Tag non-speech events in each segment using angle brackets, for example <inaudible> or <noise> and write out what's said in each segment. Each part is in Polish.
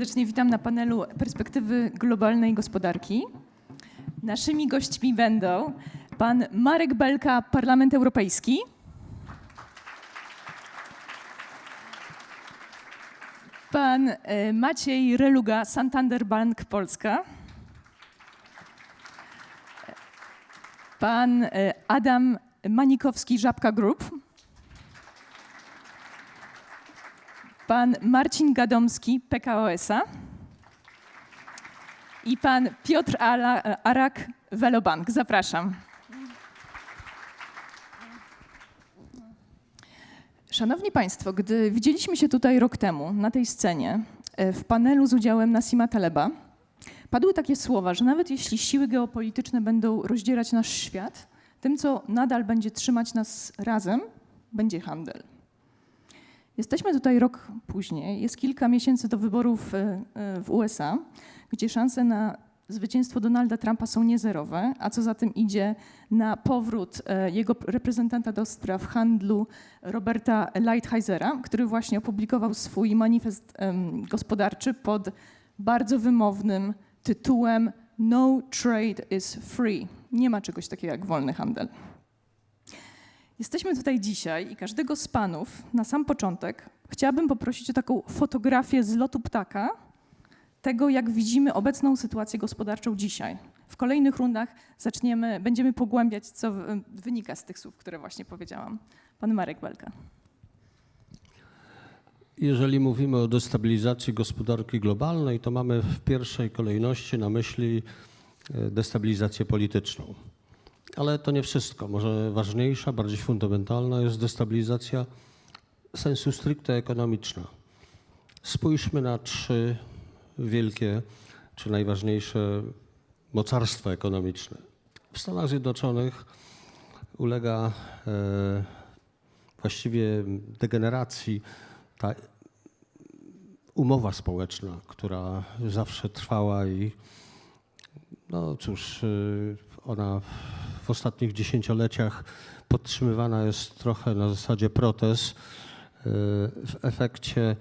serdecznie witam na panelu Perspektywy globalnej gospodarki. Naszymi gośćmi będą pan Marek Belka, Parlament Europejski, pan e, Maciej Reluga, Santander Bank Polska, pan e, Adam Manikowski, Żabka Group, pan Marcin Gadomski, PKO SA i pan Piotr Arak, Velobank. Zapraszam. Szanowni Państwo, gdy widzieliśmy się tutaj rok temu na tej scenie e, w panelu z udziałem Nasima Taleba, padły takie słowa, że nawet jeśli siły geopolityczne będą rozdzierać nasz świat, tym, co nadal będzie trzymać nas razem, będzie handel. Jesteśmy tutaj rok później, jest kilka miesięcy do wyborów e, e, w USA, gdzie szanse na zwycięstwo Donalda Trumpa są niezerowe, a co za tym idzie na powrót e, jego reprezentanta do spraw handlu Roberta Lighthisera, który właśnie opublikował swój manifest gospodarczy pod bardzo wymownym tytułem No trade is free. Nie ma czegoś takiego jak wolny handel. Jesteśmy tutaj dzisiaj i każdego z panów na sam początek chciałabym poprosić o taką fotografię z lotu ptaka, tego jak widzimy obecną sytuację gospodarczą dzisiaj. W kolejnych rundach zaczniemy, będziemy pogłębiać, co wynika z tych słów, które właśnie powiedziałam. Pan Marek Belka. Jeżeli mówimy o destabilizacji gospodarki globalnej, to mamy w pierwszej kolejności na myśli e, destabilizację polityczną. Ale to nie wszystko. Może ważniejsza, bardziej fundamentalna jest destabilizacja sensu stricte ekonomiczna. Spójrzmy na trzy wielkie czy najważniejsze mocarstwa ekonomiczne. W Stanach Zjednoczonych ulega e, właściwie degeneracji ta umowa społeczna, która zawsze trwała i no cóż, y, ona ostatnich dziesięcioleciach podtrzymywana jest trochę na zasadzie protez. Y, W efekcie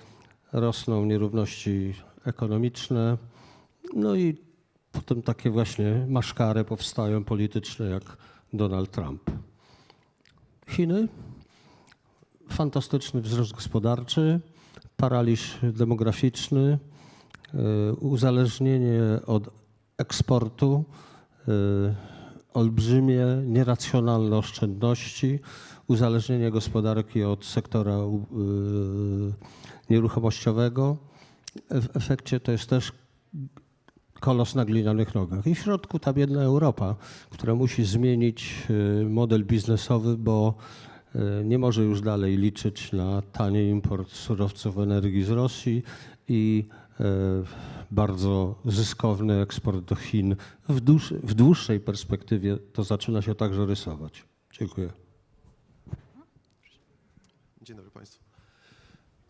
rosną nierówności ekonomiczne, no i potem takie właśnie maszkary powstają polityczne jak Donald Trump. Chiny fantastyczny wzrost gospodarczy, paraliż demograficzny, y, uzależnienie od eksportu, y, olbrzymie, nieracjonalne oszczędności, uzależnienie gospodarki od sektora y, nieruchomościowego. W efekcie to jest też kolos na glinianych nogach. I w środku ta biedna Europa, która musi zmienić y, model biznesowy, bo y, nie może już dalej liczyć na tani import surowców energii z Rosji i bardzo zyskowny eksport do Chin. W, dłuż, w dłuższej perspektywie to zaczyna się także rysować. Dziękuję. Dzień dobry Państwu.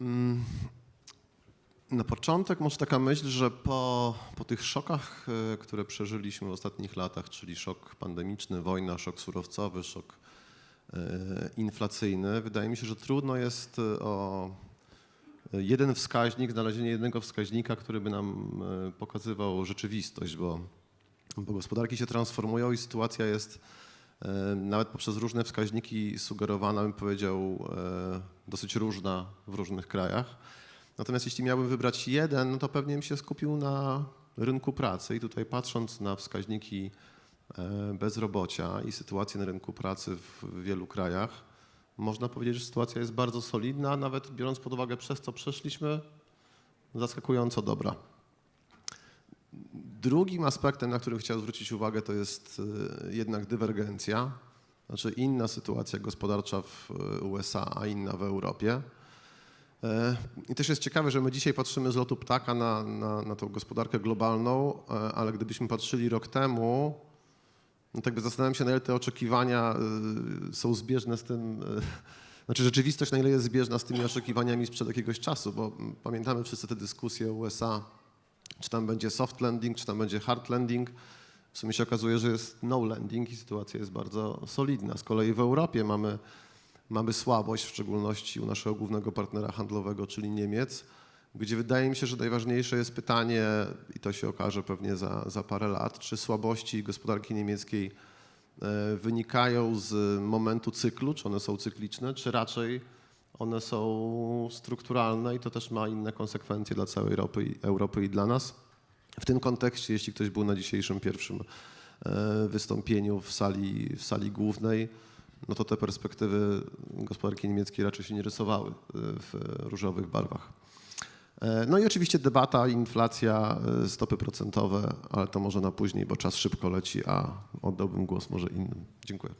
Mm, Na początek może taka myśl, że po, po tych szokach, e, które przeżyliśmy w ostatnich latach, czyli szok pandemiczny, wojna, szok surowcowy, szok e, inflacyjny, wydaje mi się, że trudno jest e, o jeden wskaźnik, znalezienie jednego wskaźnika, który by nam e, pokazywał rzeczywistość, bo, bo gospodarki się transformują i sytuacja jest e, nawet poprzez różne wskaźniki sugerowana, bym powiedział, e, dosyć różna w różnych krajach. Natomiast jeśli miałbym wybrać jeden, no to pewnie bym się skupił na rynku pracy i tutaj patrząc na wskaźniki bezrobocia i sytuację na rynku pracy w wielu krajach, można powiedzieć, że sytuacja jest bardzo solidna, nawet biorąc pod uwagę przez co przeszliśmy, zaskakująco dobra. Drugim aspektem, na który chciałem zwrócić uwagę, to jest e, jednak dywergencja, znaczy inna sytuacja gospodarcza w e, USA, a inna w Europie. E, I też jest ciekawe, że my dzisiaj patrzymy z lotu ptaka na, na, na tą gospodarkę globalną, ale gdybyśmy patrzyli rok temu, no tak by zastanawiam się, na ile te oczekiwania e, są zbieżne z tym, e, <laughs> znaczy rzeczywistość, na ile jest zbieżna z tymi oczekiwaniami sprzed jakiegoś czasu, bo pamiętamy wszyscy te dyskusje USA, czy tam będzie soft landing, czy tam będzie hard landing. W sumie się okazuje, że jest no landing i sytuacja jest bardzo solidna. Z kolei w Europie mamy, mamy słabość, w szczególności u naszego głównego partnera handlowego, czyli Niemiec, gdzie wydaje mi się, że najważniejsze jest pytanie, i to się okaże pewnie za, za parę lat, czy słabości gospodarki niemieckiej e, wynikają z momentu cyklu, czy one są cykliczne, czy raczej one są strukturalne i to też ma inne konsekwencje dla całej Europy, Europy i dla nas. W tym kontekście, jeśli ktoś był na dzisiejszym pierwszym e, wystąpieniu w sali, w sali głównej, no to te perspektywy gospodarki niemieckiej raczej się nie rysowały e, w różowych barwach. E, No i oczywiście debata, inflacja, e, stopy procentowe, ale to może na później, bo czas szybko leci, a oddałbym głos może innym. Dziękuję.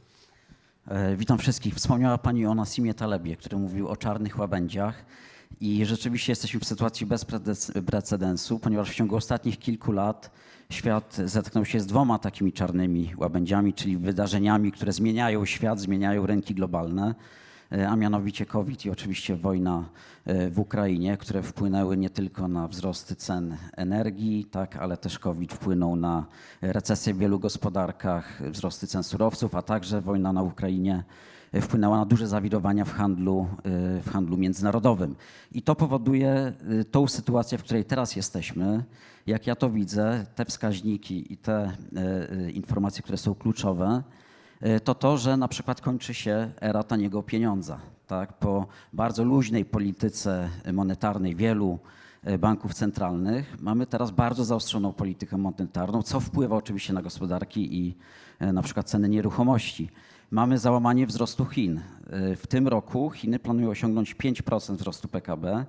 E, Witam wszystkich. Wspomniała Pani o Nassimie Talebie, który mówił o czarnych łabędziach. I rzeczywiście jesteśmy w sytuacji bez precedensu, ponieważ w ciągu ostatnich kilku lat świat zetknął się z dwoma takimi czarnymi łabędziami, czyli wydarzeniami, które zmieniają świat, zmieniają rynki globalne, a mianowicie COVID i oczywiście wojna e, w Ukrainie, które wpłynęły nie tylko na wzrosty cen energii, tak, ale też COVID wpłynął na recesję w wielu gospodarkach, wzrosty cen surowców, a także wojna na Ukrainie e, wpłynęła na duże zawirowania w handlu, e, w handlu międzynarodowym. I to powoduje e, tą sytuację, w której teraz jesteśmy. Jak ja to widzę, te wskaźniki i te e, e, informacje, które są kluczowe, e, to to, że na przykład kończy się era taniego pieniądza. Tak? Po bardzo luźnej polityce monetarnej wielu e, banków centralnych mamy teraz bardzo zaostrzoną politykę monetarną, co wpływa oczywiście na gospodarki i e, na przykład ceny nieruchomości. Mamy załamanie wzrostu Chin. W tym roku Chiny planują osiągnąć 5% wzrostu PKB,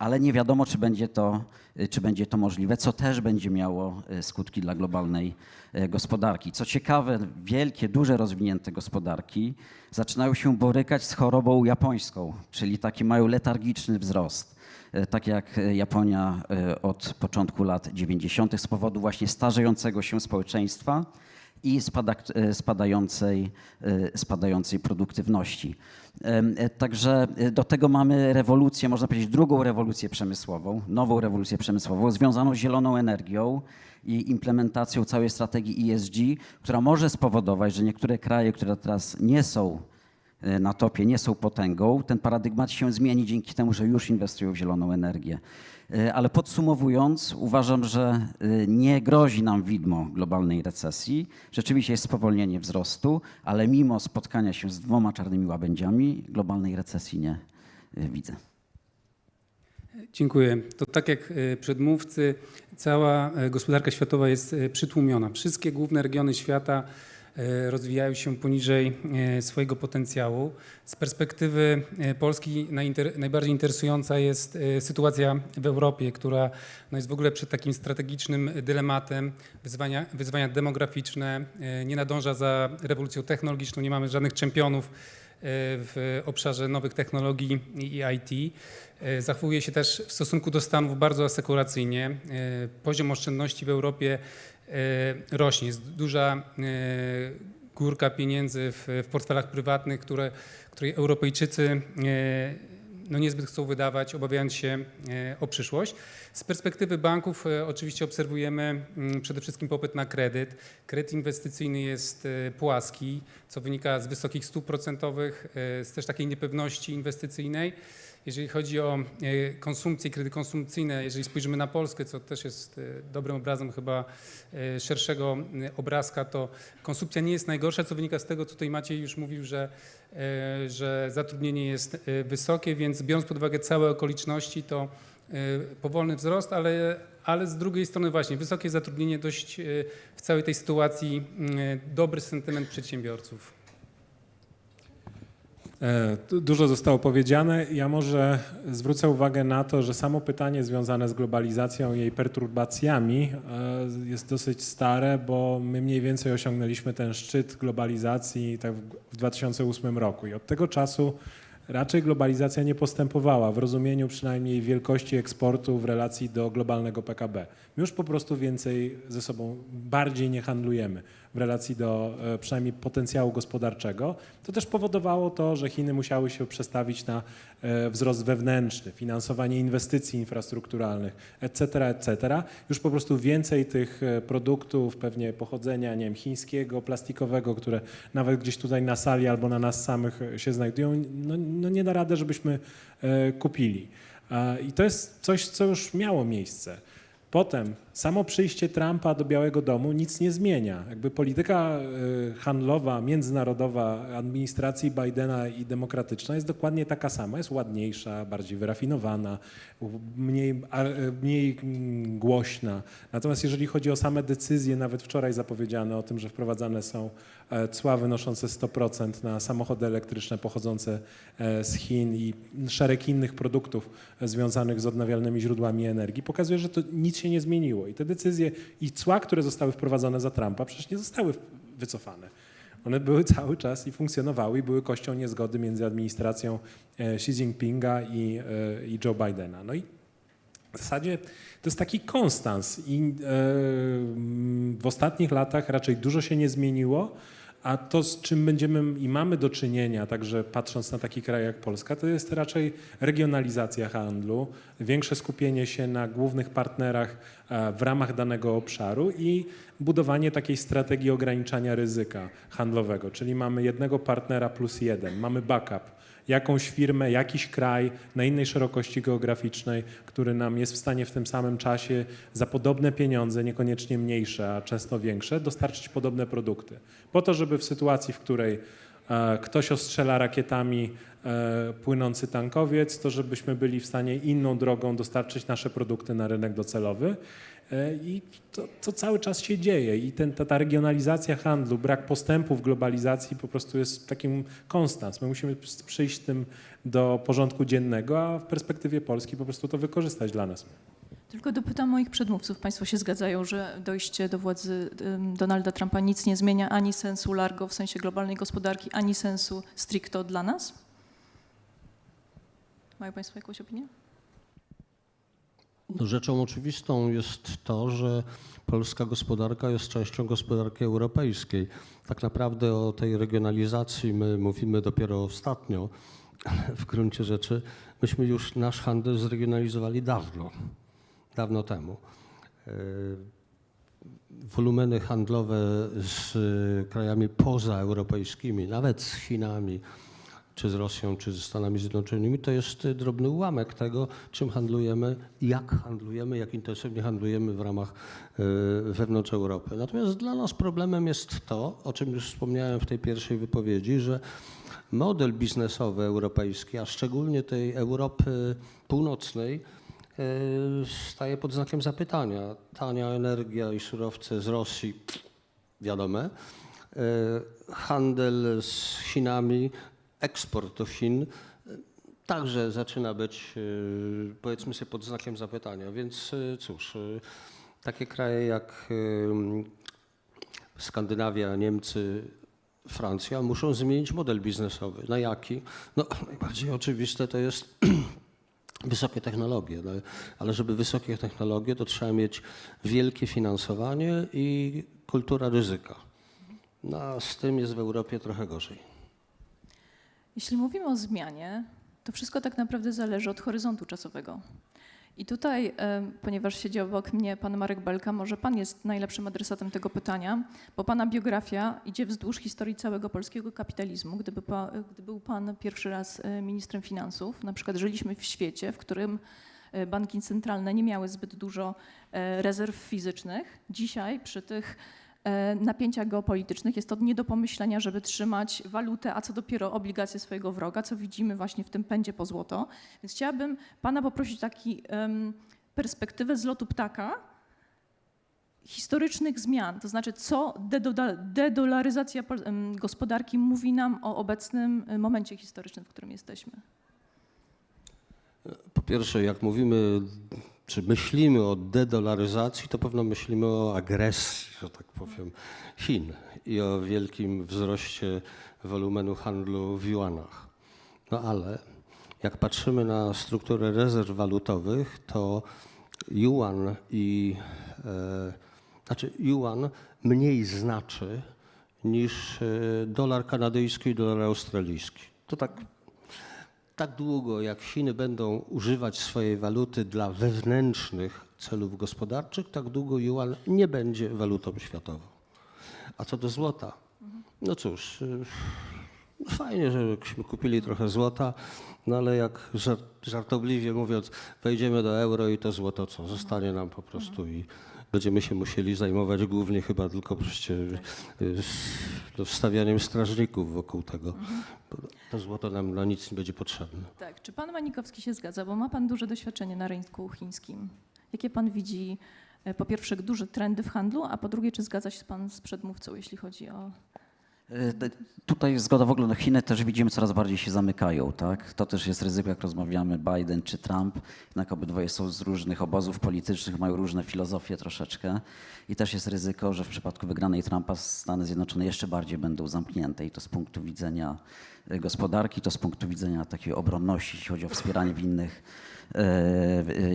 ale nie wiadomo, czy będzie, to, y, czy będzie to możliwe, co też będzie miało y, skutki dla globalnej y, gospodarki. Co ciekawe, wielkie, duże, rozwinięte gospodarki zaczynają się borykać z chorobą japońską, czyli taki mają letargiczny wzrost. Tak jak Japonia od początku lat 90. z powodu właśnie starzejącego się społeczeństwa i spadak, e, spadającej, e, spadającej produktywności. E, Także do tego mamy rewolucję, można powiedzieć drugą rewolucję przemysłową, nową rewolucję przemysłową, związaną z zieloną energią i implementacją całej strategii ESG, która może spowodować, że niektóre kraje, które teraz nie są na topie, nie są potęgą, ten paradygmat się zmieni dzięki temu, że już inwestują w zieloną energię. E, Ale podsumowując, uważam, że e, nie grozi nam widmo globalnej recesji. Rzeczywiście jest spowolnienie wzrostu, ale mimo spotkania się z dwoma czarnymi łabędziami, globalnej recesji nie e, widzę. Dziękuję. To tak jak przedmówcy, cała gospodarka światowa jest przytłumiona. Wszystkie główne regiony świata rozwijają się poniżej e, swojego potencjału. Z perspektywy e, Polski najbardziej interesująca jest e, sytuacja w Europie, która no, jest w ogóle przed takim strategicznym dylematem. Wyzwania, wyzwania demograficzne, e, nie nadąża za rewolucją technologiczną, nie mamy żadnych czempionów e, w obszarze nowych technologii i IT. E, Zachowuje się też w stosunku do Stanów bardzo asekuracyjnie. E, Poziom oszczędności w Europie e, rośnie. Jest duża e, górka pieniędzy w, w portfelach prywatnych, które, której Europejczycy e, no niezbyt chcą wydawać, obawiając się e, o przyszłość. Z perspektywy banków e, oczywiście obserwujemy mm, przede wszystkim popyt na kredyt. Kredyt inwestycyjny jest e, płaski, co wynika z wysokich stóp procentowych, e, z też takiej niepewności inwestycyjnej. Jeżeli chodzi o e, konsumpcję kredyty konsumpcyjne, jeżeli spojrzymy na Polskę, co też jest e, dobrym obrazem chyba e, szerszego obrazka, to konsumpcja nie jest najgorsza, co wynika z tego, co tutaj Maciej już mówił, że, że zatrudnienie jest wysokie, więc biorąc pod uwagę całe okoliczności, to powolny wzrost, ale, ale z drugiej strony właśnie wysokie zatrudnienie, dość w całej tej sytuacji mm, dobry sentyment przedsiębiorców. E, du- Dużo zostało powiedziane. Ja może zwrócę uwagę na to, że samo pytanie związane z globalizacją i jej perturbacjami e, jest dosyć stare, bo my mniej więcej osiągnęliśmy ten szczyt globalizacji tak w 2008 roku i od tego czasu raczej globalizacja nie postępowała w rozumieniu przynajmniej wielkości eksportu w relacji do globalnego PKB. My już po prostu więcej ze sobą bardziej nie handlujemy w relacji do e, przynajmniej potencjału gospodarczego. To też powodowało to, że Chiny musiały się przestawić na e, wzrost wewnętrzny, finansowanie inwestycji infrastrukturalnych, etc., etc. Już po prostu więcej tych e, produktów pewnie pochodzenia, nie wiem, chińskiego, plastikowego, które nawet gdzieś tutaj na sali albo na nas samych się znajdują, no, no nie da rady, żebyśmy kupili. I to jest coś, co już miało miejsce. Potem samo przyjście Trumpa do Białego Domu nic nie zmienia. Jakby polityka e, handlowa, międzynarodowa administracji Bidena i demokratyczna jest dokładnie taka sama. Jest ładniejsza, bardziej wyrafinowana, mniej, e, mniej mm, głośna. Natomiast jeżeli chodzi o same decyzje, nawet wczoraj zapowiedziane o tym, że wprowadzane są cła wynoszące 100% na samochody elektryczne pochodzące e, z Chin i szereg innych produktów e, związanych z odnawialnymi źródłami energii, pokazuje, że to nic się nie zmieniło. I te decyzje i cła, które zostały wprowadzone za Trumpa, przecież nie zostały wycofane. One były cały czas i funkcjonowały i były kością niezgody między administracją e, Xi Jinpinga i, e, i Joe Bidena. No i w zasadzie to jest taki konstans i e, w ostatnich latach raczej dużo się nie zmieniło, a to z czym będziemy i mamy do czynienia, także patrząc na taki kraj jak Polska, to jest raczej regionalizacja handlu, większe skupienie się na głównych partnerach e, w ramach danego obszaru i budowanie takiej strategii ograniczania ryzyka handlowego, czyli mamy jednego partnera plus jeden, mamy backup jakąś firmę, jakiś kraj na innej szerokości geograficznej, który nam jest w stanie w tym samym czasie za podobne pieniądze, niekoniecznie mniejsze, a często większe, dostarczyć podobne produkty. Po to, żeby w sytuacji, w której e, ktoś ostrzela rakietami e, płynący tankowiec, to żebyśmy byli w stanie inną drogą dostarczyć nasze produkty na rynek docelowy. E, I to, to cały czas się dzieje i ten, ta, ta regionalizacja handlu, brak postępu w globalizacji po prostu jest takim konstans. My musimy przyjść tym do porządku dziennego, a w perspektywie Polski po prostu to wykorzystać dla nas. Tylko dopytam moich przedmówców. Państwo się zgadzają, że dojście do władzy Donalda Trumpa nic nie zmienia ani sensu largo w sensie globalnej gospodarki, ani sensu stricto dla nas? Mają Państwo jakąś opinię? Rzeczą oczywistą jest to, że polska gospodarka jest częścią gospodarki europejskiej. Tak naprawdę o tej regionalizacji my mówimy dopiero ostatnio, w gruncie rzeczy myśmy już nasz handel zregionalizowali dawno, dawno temu. E, Wolumeny handlowe z krajami pozaeuropejskimi, nawet z Chinami, czy z Rosją, czy ze Stanami Zjednoczonymi, to jest drobny ułamek tego, czym handlujemy, jak handlujemy, jak intensywnie handlujemy w ramach y, wewnątrz Europy. Natomiast dla nas problemem jest to, o czym już wspomniałem w tej pierwszej wypowiedzi, że model biznesowy europejski, a szczególnie tej Europy północnej, y, staje pod znakiem zapytania. Tania energia i surowce z Rosji, wiadome. Handel z Chinami, eksport do Chin y, także zaczyna być, y, powiedzmy sobie, pod znakiem zapytania. Więc y, cóż, takie kraje jak Skandynawia, Niemcy, Francja muszą zmienić model biznesowy. Na jaki? No, <clears throat> najbardziej oczywiste to jest <clears throat> wysokie technologie, no, ale żeby wysokie technologie, to trzeba mieć wielkie finansowanie i kultura ryzyka. No, a z tym jest w Europie trochę gorzej. Jeśli mówimy o zmianie, to wszystko tak naprawdę zależy od horyzontu czasowego. I tutaj, ponieważ siedzi obok mnie pan Marek Belka, może pan jest najlepszym adresatem tego pytania, bo pana biografia idzie wzdłuż historii całego polskiego kapitalizmu. Gdyby, pa, był pan pierwszy raz e, ministrem finansów, na przykład żyliśmy w świecie, w którym e, banki centralne nie miały zbyt dużo e, rezerw fizycznych. Dzisiaj przy tych napięciach geopolitycznych jest to nie do pomyślenia, żeby trzymać walutę, a co dopiero obligacje swojego wroga, co widzimy właśnie w tym pędzie po złoto. Więc chciałabym pana poprosić taki em, perspektywę z lotu ptaka historycznych zmian, to znaczy co dedolaryzacja gospodarki mówi nam o obecnym e, momencie historycznym, w którym jesteśmy. Po pierwsze, jak mówimy, czy myślimy o dedolaryzacji, to pewno myślimy o agresji, że tak powiem, Chin i o wielkim wzroście wolumenu handlu w juanach. No ale jak patrzymy na strukturę rezerw walutowych, to yuan i e, znaczy yuan mniej znaczy niż e, dolar kanadyjski i dolar australijski. To tak tak długo, jak Chiny będą używać swojej waluty dla wewnętrznych celów gospodarczych, tak długo yuan nie będzie walutą światową. A co do złota, no cóż, y, fajnie, żebyśmy kupili trochę złota, no ale jak żart, żartobliwie mówiąc, wejdziemy do euro i to złoto co? Zostanie nam po prostu i będziemy się musieli zajmować głównie chyba tylko przecież no, wstawianiem strażników wokół tego. To złoto nam na nic nie będzie potrzebne. Tak, czy pan Manikowski się zgadza, bo ma pan duże doświadczenie na rynku chińskim. Jakie pan widzi, e, po pierwsze, duże trendy w handlu, a po drugie, czy zgadza się pan z przedmówcą, jeśli chodzi o... Y, Tutaj zgoda w ogóle, no Chiny też widzimy coraz bardziej się zamykają, tak? To też jest ryzyko, jak rozmawiamy, Biden czy Trump, jednak obydwoje są z różnych obozów politycznych, mają różne filozofie troszeczkę i też jest ryzyko, że w przypadku wygranej Trumpa Stany Zjednoczone jeszcze bardziej będą zamknięte i to z punktu widzenia y, gospodarki, to z punktu widzenia takiej obronności, jeśli chodzi o wspieranie w innych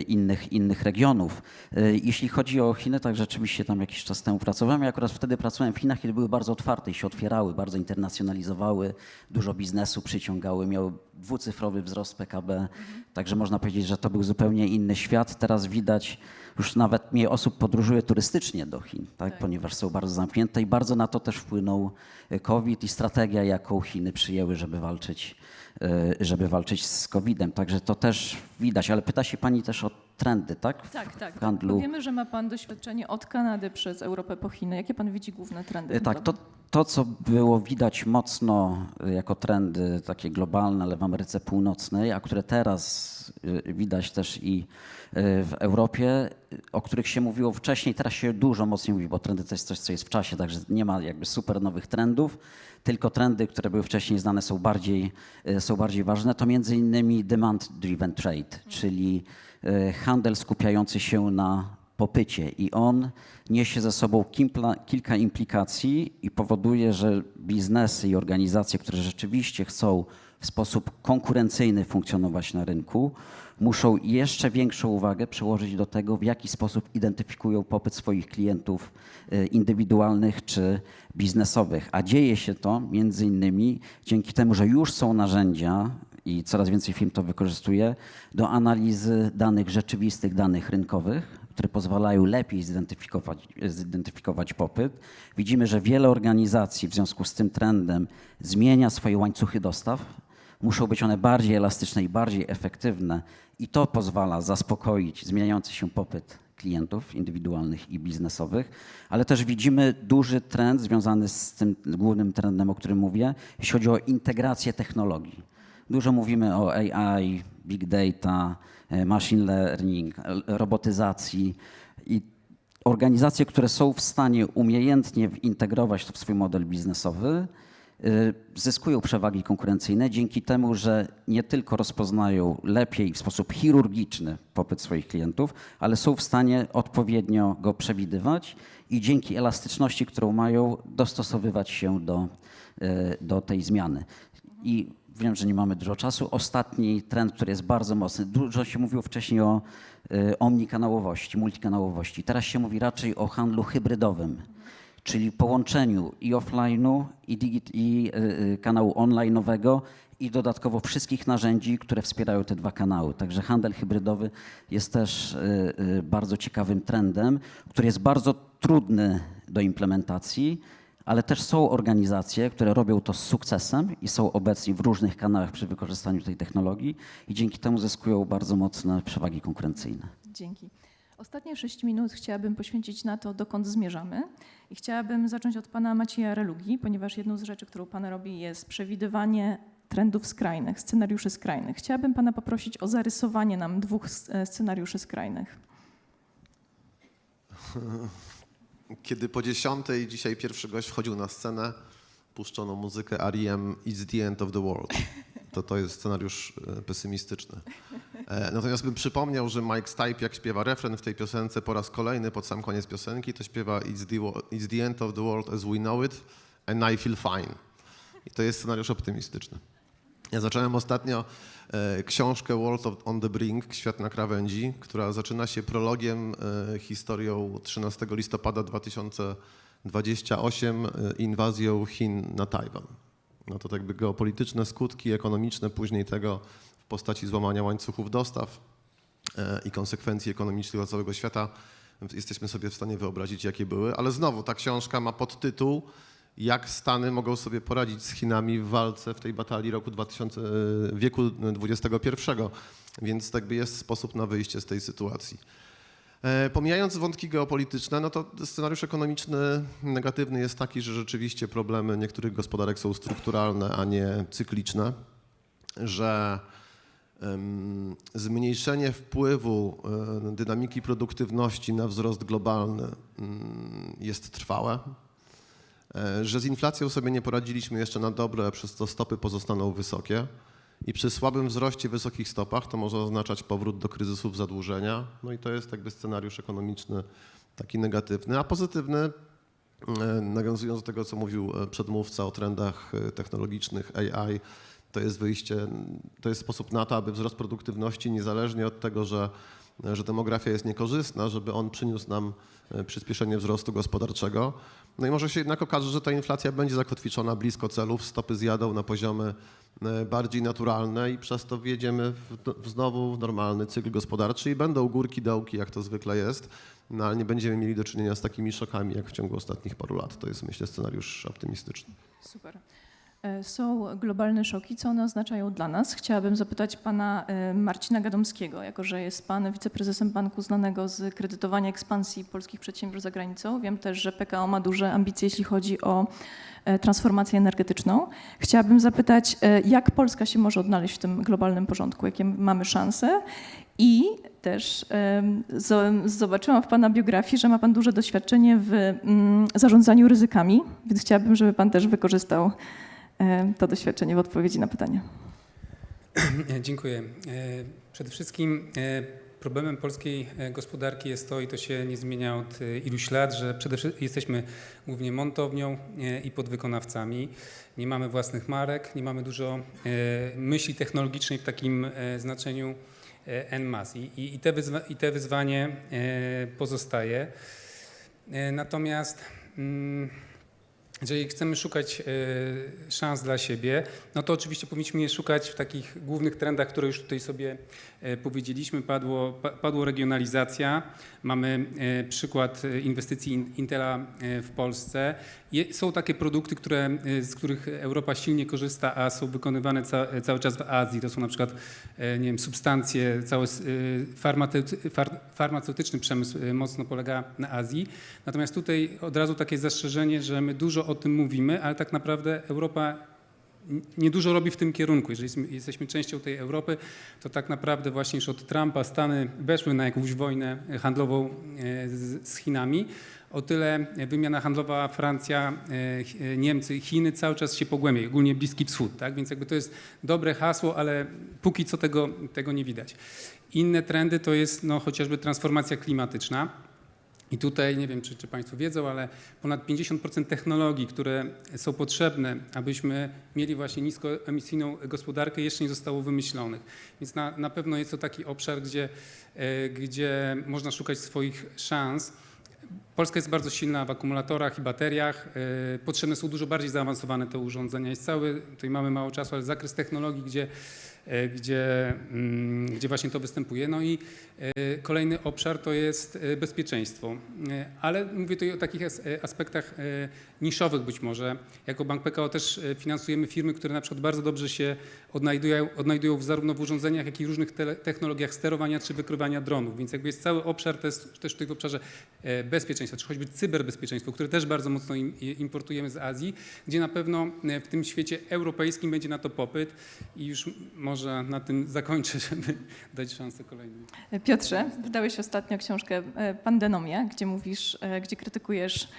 innych, innych regionów. E, Jeśli chodzi o Chiny, tak rzeczywiście tam jakiś czas temu pracowałem. Ja akurat wtedy pracowałem w Chinach, kiedy były bardzo otwarte i się otwierały, bardzo internacjonalizowawały, dużo biznesu przyciągały, miały dwucyfrowy wzrost PKB. Także można powiedzieć, że to był zupełnie inny świat. Teraz widać, już nawet mniej osób podróżuje turystycznie do Chin, tak? Tak. ponieważ są bardzo zamknięte i bardzo na to też wpłynął e, COVID i strategia, jaką Chiny przyjęły, żeby walczyć, e, żeby walczyć z COVID-em. Także to też widać, ale pyta się pani też o trendy, tak? W- Tak, tak. W handlu. Wiemy, że ma pan doświadczenie od Kanady przez Europę po Chiny. Jakie pan widzi główne trendy? E, Tak, to, to co było widać mocno e, jako trendy takie globalne, ale w Ameryce Północnej, a które teraz widać też i w Europie, o których się mówiło wcześniej, teraz się dużo mocniej mówi, bo trendy to jest coś, co jest w czasie, także nie ma jakby super nowych trendów, tylko trendy, które były wcześniej znane są bardziej, e, są bardziej ważne. To między innymi demand driven trade, czyli e, handel skupiający się na popycie i on niesie ze sobą kilka implikacji i powoduje, że biznesy i organizacje, które rzeczywiście chcą w sposób konkurencyjny funkcjonować na rynku, muszą jeszcze większą uwagę przełożyć do tego, w jaki sposób identyfikują popyt swoich klientów e, indywidualnych czy biznesowych. A dzieje się to między innymi dzięki temu, że już są narzędzia i coraz więcej firm to wykorzystuje do analizy danych rzeczywistych, danych rynkowych, które pozwalają lepiej zidentyfikować, zidentyfikować popyt. Widzimy, że wiele organizacji w związku z tym trendem zmienia swoje łańcuchy dostaw. Muszą być one bardziej elastyczne i bardziej efektywne i to pozwala zaspokoić zmieniający się popyt klientów indywidualnych i biznesowych, ale też widzimy duży trend związany z tym głównym trendem, o którym mówię, jeśli chodzi o integrację technologii. Dużo mówimy o AI, big data, e, machine learning, l- robotyzacji i organizacje, które są w stanie umiejętnie integrować to w swój model biznesowy, zyskują przewagi konkurencyjne dzięki temu, że nie tylko rozpoznają lepiej w sposób chirurgiczny popyt swoich klientów, ale są w stanie odpowiednio go przewidywać i dzięki elastyczności, którą mają, dostosowywać się do, y, do tej zmiany. I wiem, że nie mamy dużo czasu. Ostatni trend, który jest bardzo mocny. Dużo się mówiło wcześniej o y, omnikanałowości, multikanałowości. Teraz się mówi raczej o handlu hybrydowym, czyli połączeniu i offline'u, i, i y, y, kanału online'owego, i dodatkowo wszystkich narzędzi, które wspierają te dwa kanały. Także handel hybrydowy jest też y, bardzo ciekawym trendem, który jest bardzo trudny do implementacji, ale też są organizacje, które robią to z sukcesem i są obecni w różnych kanałach przy wykorzystaniu tej technologii i dzięki temu zyskują bardzo mocne przewagi konkurencyjne. Dzięki. Ostatnie sześć minut chciałabym poświęcić na to, dokąd zmierzamy. I chciałabym zacząć od pana Macieja Relugi, ponieważ jedną z rzeczy, którą pan robi, jest przewidywanie trendów skrajnych, scenariuszy skrajnych. Chciałabym pana poprosić o zarysowanie nam dwóch e, scenariuszy skrajnych. <laughs> Kiedy po dziesiątej dzisiaj pierwszy gość wchodził na scenę, puszczono muzykę R.E.M. It's the end of the world. <laughs> To to jest scenariusz e, pesymistyczny. E, Natomiast bym przypomniał, że Mike Stipe, jak śpiewa refren w tej piosence po raz kolejny, pod sam koniec piosenki, to śpiewa It's the, it's the end of the world as we know it and I feel fine. I to jest scenariusz optymistyczny. Ja zacząłem ostatnio e, książkę World on the Brink, Świat na krawędzi, która zaczyna się prologiem, historią 13 listopada 2028, e, inwazją Chin na Tajwan. No to jakby geopolityczne skutki ekonomiczne później tego w postaci złamania łańcuchów dostaw e, i konsekwencji ekonomicznych dla całego świata jesteśmy sobie w stanie wyobrazić, jakie były. Ale znowu ta książka ma podtytuł jak Stany mogą sobie poradzić z Chinami w walce w tej batalii roku 2000, e, wieku XXI. Więc jakby jest sposób na wyjście z tej sytuacji. E, Pomijając wątki geopolityczne, no to scenariusz ekonomiczny negatywny jest taki, że rzeczywiście problemy niektórych gospodarek są strukturalne, a nie cykliczne, że zmniejszenie wpływu e, dynamiki produktywności na wzrost globalny mm, jest trwałe, e, że z inflacją sobie nie poradziliśmy jeszcze na dobre, przez to stopy pozostaną wysokie. I przy słabym wzroście, wysokich stopach to może oznaczać powrót do kryzysów zadłużenia. No i to jest jakby scenariusz ekonomiczny taki negatywny, a pozytywny, e, nawiązując do tego, co mówił e, przedmówca o trendach e, technologicznych AI, to jest wyjście, to jest sposób na to, aby wzrost produktywności niezależnie od tego, że, że demografia jest niekorzystna, żeby on przyniósł nam przyspieszenie wzrostu gospodarczego. No i może się jednak okaże, że ta inflacja będzie zakotwiczona blisko celów, stopy zjadą na poziomy e, bardziej naturalne i przez to wjedziemy w, w znowu w normalny cykl gospodarczy i będą górki, dołki, jak to zwykle jest, no ale nie będziemy mieli do czynienia z takimi szokami, jak w ciągu ostatnich paru lat. To jest, myślę, scenariusz optymistyczny. Super. E, Są globalne szoki. Co one oznaczają dla nas? Chciałabym zapytać pana e, Marcina Gadomskiego, jako że jest pan wiceprezesem banku znanego z kredytowania ekspansji polskich przedsiębiorstw za granicą. Wiem też, że PKO ma duże ambicje, jeśli chodzi o e, transformację energetyczną. Chciałabym zapytać, jak Polska się może odnaleźć w tym globalnym porządku? Jakie mamy szanse? I też zobaczyłam w Pana biografii, że ma Pan duże doświadczenie w mm, zarządzaniu ryzykami, więc chciałabym, żeby Pan też wykorzystał to doświadczenie w odpowiedzi na pytanie. <clears throat> Dziękuję. E, Przede wszystkim e, problemem polskiej e, gospodarki jest to, i to się nie zmienia od iluś lat, że przede wszystkim jesteśmy głównie montownią i podwykonawcami. Nie mamy własnych marek, nie mamy dużo myśli technologicznej w takim znaczeniu en masse. I, i, i, te, wyzwa, i te wyzwanie pozostaje. Natomiast mm, jeżeli chcemy szukać e, szans dla siebie, no to oczywiście powinniśmy je szukać w takich głównych trendach, które już tutaj sobie e, powiedzieliśmy. Padło, pa- padło regionalizacja. Mamy e, przykład inwestycji In- Intela w Polsce. Są takie produkty, które, e, z których Europa silnie korzysta, a są wykonywane ca, cały czas w Azji. To są na przykład e, nie wiem, substancje, cały farmaceutyczny przemysł e, mocno polega na Azji. Natomiast tutaj od razu takie zastrzeżenie, że my dużo o tym mówimy, ale tak naprawdę Europa niedużo robi w tym kierunku. Jeżeli jesteśmy- częścią tej Europy, to tak naprawdę właśnie już od Trumpa Stany weszły na jakąś wojnę handlową e, z, Chinami. O tyle wymiana handlowa Francja, e, Niemcy, Chiny cały czas się pogłębia, ogólnie Bliski Wschód. Tak? Więc jakby to jest dobre hasło, ale póki co tego, tego nie widać. Inne trendy to jest no, chociażby transformacja klimatyczna. I tutaj nie wiem, czy, czy Państwo wiedzą, ale ponad 50% technologii, które są potrzebne, abyśmy mieli właśnie niskoemisyjną gospodarkę, jeszcze nie zostało wymyślonych. Więc na, na pewno jest to taki obszar, gdzie, e, gdzie można szukać swoich szans. Polska jest bardzo silna w akumulatorach i bateriach. E, Potrzebne są dużo bardziej zaawansowane te urządzenia. Jest cały, tutaj mamy mało czasu, ale zakres technologii, gdzie, gdzie, mm, gdzie właśnie to występuje. No i e, kolejny obszar to jest e, bezpieczeństwo. E, Ale mówię tutaj o takich as- e, aspektach e, niszowych być może. Jako Bank PKO też e, finansujemy firmy, które na przykład bardzo dobrze się odnajdują, odnajdują zarówno w urządzeniach, jak i różnych technologiach sterowania czy wykrywania dronów. Więc jakby jest cały obszar też, też w tym obszarze e, bezpieczeństwa, czy choćby cyberbezpieczeństwo, które też bardzo mocno im, importujemy z Azji, gdzie na pewno e, w tym świecie europejskim będzie na to popyt i już może na tym zakończę, <laughs> żeby dać szansę kolejnym. Piotrze, wydałeś ostatnio książkę e, Pandenomia, gdzie mówisz, e, gdzie krytykujesz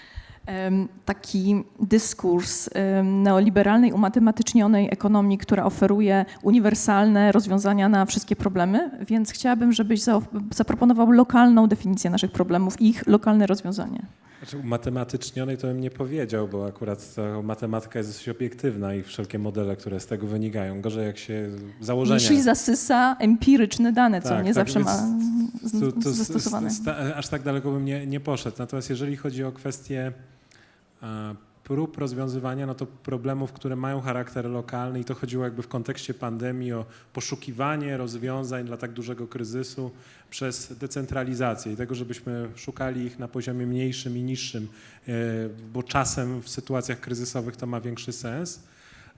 taki dyskurs neoliberalnej, umatematycznionej ekonomii, która oferuje uniwersalne rozwiązania na wszystkie problemy, więc chciałabym, żebyś za- zaproponował lokalną definicję naszych problemów i ich lokalne rozwiązanie. Znaczy, matematycznionej to bym nie powiedział, bo akurat ta matematyka jest dosyć obiektywna i wszelkie modele, które z tego wynikają. Gorzej jak się założenia... Jeśli zasysa empiryczne dane, co Tak, nie tak, zawsze ma To, to, zastosowane. aż tak daleko bym nie, nie poszedł. Natomiast jeżeli chodzi o kwestię prób rozwiązywania no to problemów, które mają charakter lokalny i to chodziło jakby w kontekście pandemii o poszukiwanie rozwiązań dla tak dużego kryzysu przez decentralizację i tego, żebyśmy szukali ich na poziomie mniejszym i niższym, e, bo czasem w sytuacjach kryzysowych to ma większy sens.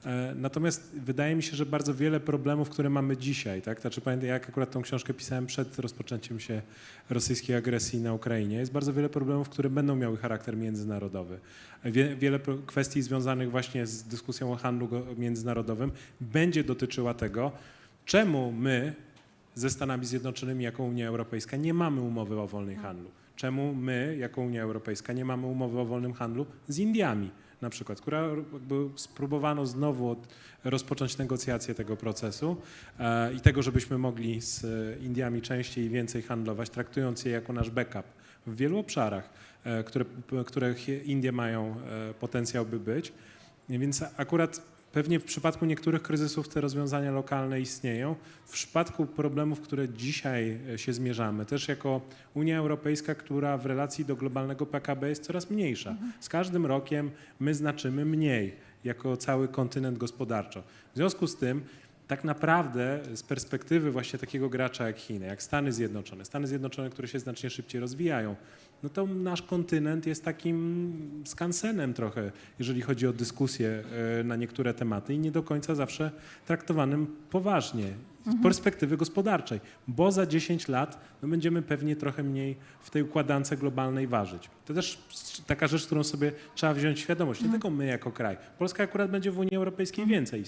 E, Natomiast wydaje mi się, że bardzo wiele problemów, które mamy dzisiaj, tak? Znaczy, pamiętam, jak akurat tą książkę pisałem przed rozpoczęciem się rosyjskiej agresji na Ukrainie, jest bardzo wiele problemów, które będą miały charakter międzynarodowy. Wie, wiele kwestii związanych właśnie z dyskusją o handlu międzynarodowym będzie dotyczyła tego, czemu my ze Stanami Zjednoczonymi jako Unia Europejska nie mamy umowy o wolnym handlu. Czemu my jako Unia Europejska nie mamy umowy o wolnym handlu z Indiami na przykład, która jakby spróbowano znowu rozpocząć negocjacje tego procesu e, i tego, żebyśmy mogli z e, Indiami częściej i więcej handlować, traktując je jako nasz backup w wielu obszarach, e, które, których Indie mają potencjał by być. Więc akurat pewnie w przypadku niektórych kryzysów te rozwiązania lokalne istnieją. W przypadku problemów, które dzisiaj e, się zmierzamy, też jako Unia Europejska, która w relacji do globalnego PKB jest coraz mniejsza. Z każdym rokiem my znaczymy mniej jako cały kontynent gospodarczo. W związku z tym tak naprawdę z perspektywy właśnie takiego gracza jak Chiny, jak Stany Zjednoczone, Stany Zjednoczone, które się znacznie szybciej rozwijają, no to nasz kontynent jest takim skansenem trochę, jeżeli chodzi o dyskusję e, na niektóre tematy i nie do końca zawsze traktowanym poważnie z perspektywy gospodarczej, bo za 10 lat no będziemy pewnie trochę mniej w tej układance globalnej ważyć. To też taka rzecz, którą sobie trzeba wziąć świadomość, nie tylko my jako kraj. Polska akurat będzie w Unii Europejskiej więcej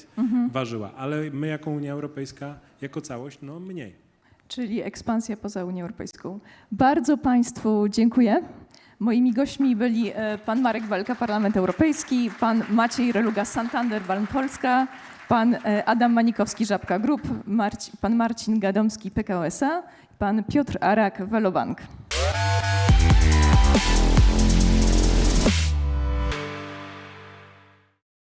ważyła, ale my jako Unia Europejska, jako całość, no mniej. Czyli ekspansja poza Unią Europejską. Bardzo Państwu dziękuję. Moimi gośćmi byli e, pan Marek Walka, Parlament Europejski, pan Maciej Reluga, Santander, Bank Polska, pan e, Adam Manikowski, Żabka Group, Marci, pan Marcin Gadomski, PKO SA, pan Piotr Arak, Velobank.